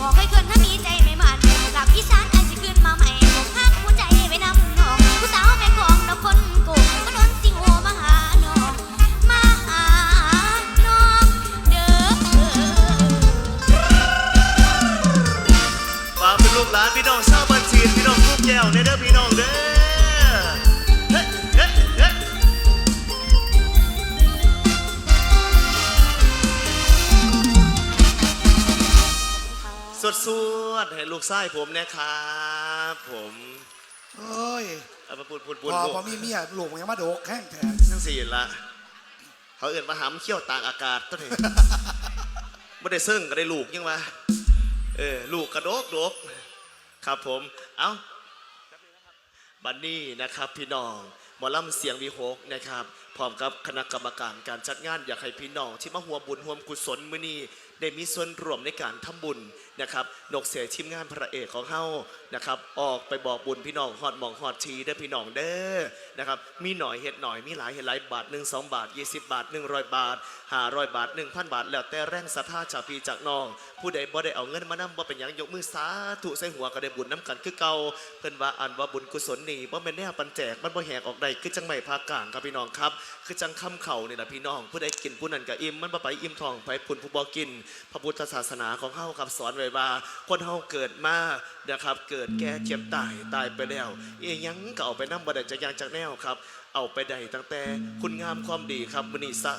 บอกให้คืนถ้ามีใจไม่มันกลับอีสานไอ้สิคืนมาใหม่หักหัวใจไว้นำน้องผู้สาวแม่ของดอกคนโกงก็โดนสิงโอมาหาน้องมาหาน้องเด้อฝากเป็นลูกหลานพี่น้องชาวบ้านจีนพี่น้องลูกแก้วเนเด้อพี่น้องเด้อ สวดสวดๆให้ลูกชายผมนะครับผมเอ้ยเอามาพูดพูดพพูดอพูดพอมีเมียลูกมันยังมาโดกแข้งแทนทั้งสี่ละเขาเอื่นมาหามเขี้ยวต่างอากาศต้นเหตุไม่ได้ซึ่งก็ได้ลูกยังวะเออลูกกระโดกโดกครับผม เอ้าบันนี้นะครับพี่น้องหมอลำเสียงวีโฮกนะครับพร้อมกับคณะกรรมการการจัดงานอยากให้พี่น้องที่มาหัวบุญห่วมกุศลมื้อนี้ได้มีส่วนร่วมในการทำบุญนะครับนกเสียทีมงานพระเอกของเฮานะครับ ออกไปบอกบุญพี่น้องฮอดมองฮอดทีได้อพี่น้องเด้อนะครับมีหน่อยเฮ็ดหน่อยมีหลายเฮ็ดหลายบาท1 2บาท20บาท100บาท500บาท1,000บาท แล้วแต่แรงศรัทธาจากพี่จากน้อง ผู้ใดบ่ได้เอาเงินมานำบ่เป็นหยังยกมือสาธุใส่หัวก็ได้บุญน้ำกันคือเก่าเพิ่นว่าอันว่าบุญกุศลนี่บ่แม่นแนวปันแจกมันบ่แหกออกได้คือจังไม่ภาคกลางครับพี่น้องครับ คือจังคำเข่านี่ล่ะพี่น้อง ผู้ใดกินผู้นั้นก็อิ่มมันบ่ไปอิ่มท้องไปพุ่นผู้บ่กินพระพุทธศาสนาของเฮาครับสอนไว้ว่า คนเฮาเกิดมานะครับ เกิดแก่เจ็บตายตายไปแล้วอีหยังก็เอาไปนำบ่ได้จักอย่างจักแนวครับ เอาไปได้ตั้งแต่คุณงามความดีครับมื้อนี้สะ